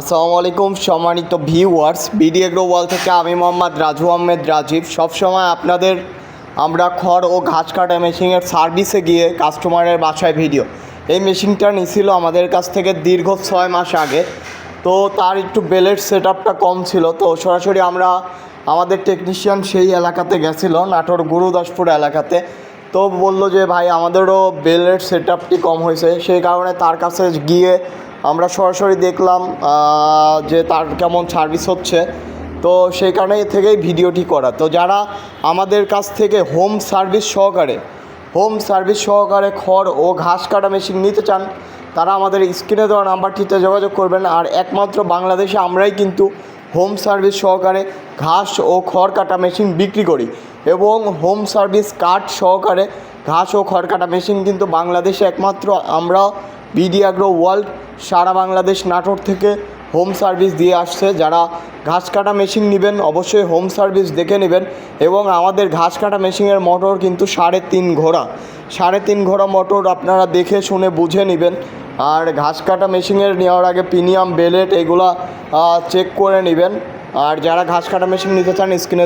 আসসালামু আলাইকুম সম্মানিত ভিউয়ার্স বিডি এগ্রো ওয়াল থেকে আমি মোহাম্মদ রাজু আহমেদ রাজীব। সবসময় আপনাদের আমরা খড় ও ঘাস কাটা মেশিনের সার্ভিসে গিয়ে কাস্টমারের বাসায় ভিডিও এই মেশিনটা নিছিল আমাদের কাছ থেকে দীর্ঘ ছয় মাস আগে। তো তার একটু বেলের সেট আপটা কম ছিল। তো সরাসরি আমরা আমাদের টেকনিশিয়ান সেই এলাকাতে গেছিল, নাটোর গুরুদাসপুর এলাকাতে। তো বলল যে, ভাই, আমাদেরও বেলের সেট কম হয়েছে। সেই কারণে তার কাছে গিয়ে আমরা সরাসরি দেখলাম যে তার কেমন সার্ভিস হচ্ছে। তো সেই কারণে থেকেই ভিডিওটি করা। তো যারা আমাদের কাছ থেকে হোম সার্ভিস সহকারে হোম সার্ভিস সহকারে খড় ও ঘাস কাটা মেশিন নিতে চান, তারা আমাদের স্ক্রিনে দেওয়া নাম্বারটিতে যোগাযোগ করবেন। আর একমাত্র বাংলাদেশে আমরাই কিন্তু হোম সার্ভিস সহকারে ঘাস ও খড় কাটা মেশিন বিক্রি করি। এবং হোম সার্ভিস কাঠ সহকারে ঘাস ও খড় কাটা মেশিন কিন্তু বাংলাদেশে একমাত্র আমরা বিডিআগ্রো ওয়ার্ল্ড সারা বাংলাদেশ নাটোর থেকে হোম সার্ভিস দিয়ে আসছে। যারা ঘাস কাটা মেশিন নেবেন, অবশ্যই হোম সার্ভিস দেখে নেবেন এবং আমাদের ঘাস কাটা মেশিনের মোটর কিন্তু সাড়ে তিন ঘোড়া। সাড়ে তিন ঘোড়া মোটর আপনারা দেখে শুনে বুঝে নেবেন। আর ঘাস কাটা মেশিনের নেওয়ার আগে প্রিমিয়াম বেলেট এগুলা চেক করে নেবেন। আর যারা ঘাস কাটা মেশিন নিতে চান স্ক্রিনে